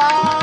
와.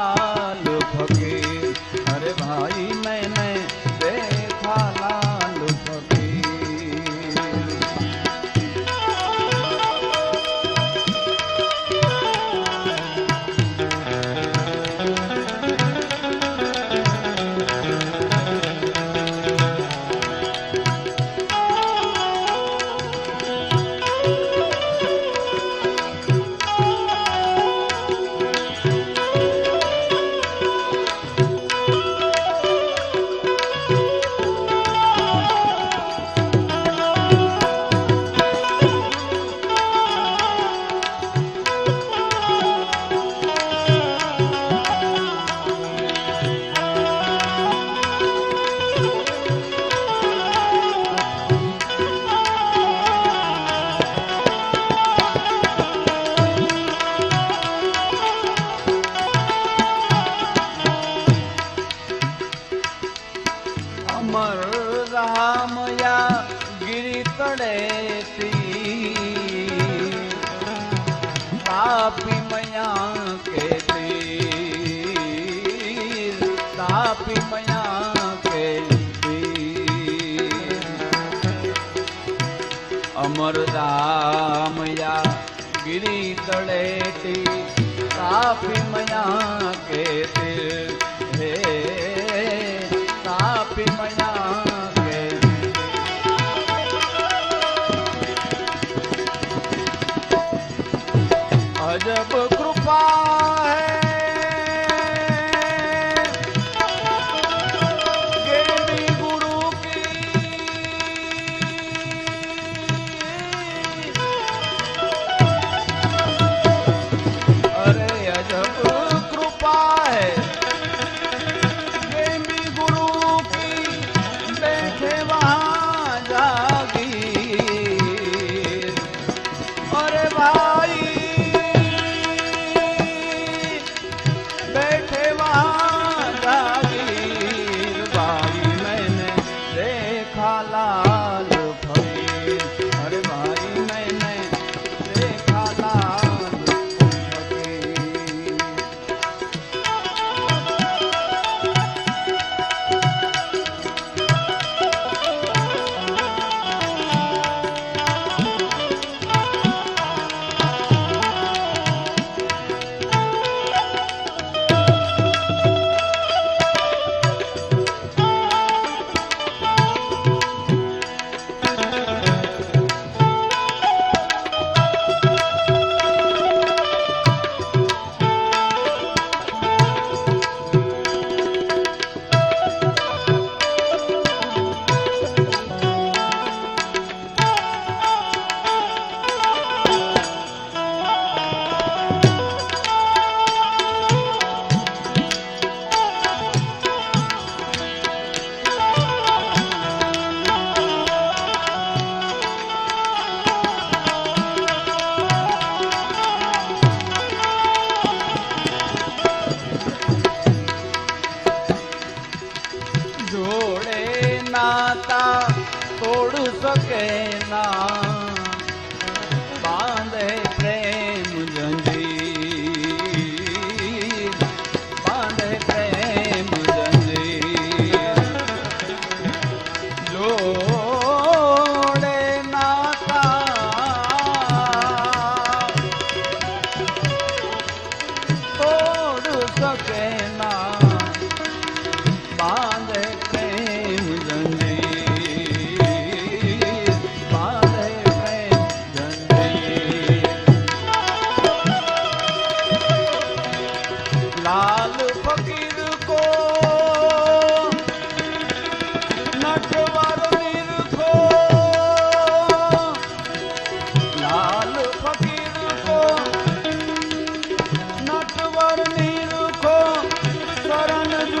दयाल भगे हरे भाई मैं તાપી મયા કેતી? તાપી મયા કેતી? અમર રામયા ગિરી તળેટી તાપી મયા કેતી?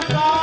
you.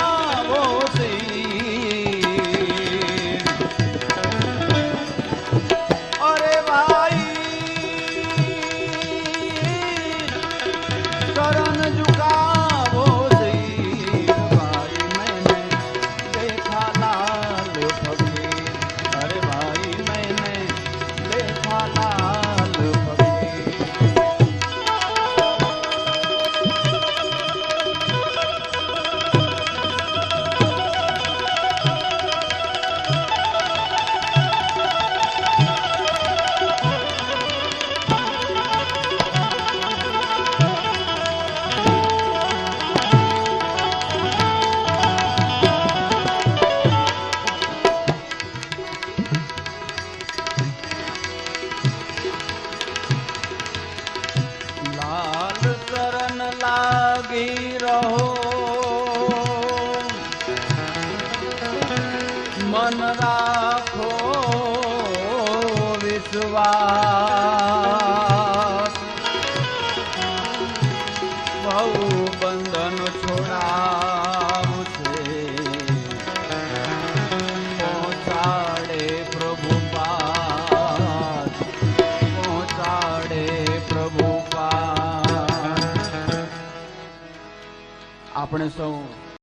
આપણે સૌ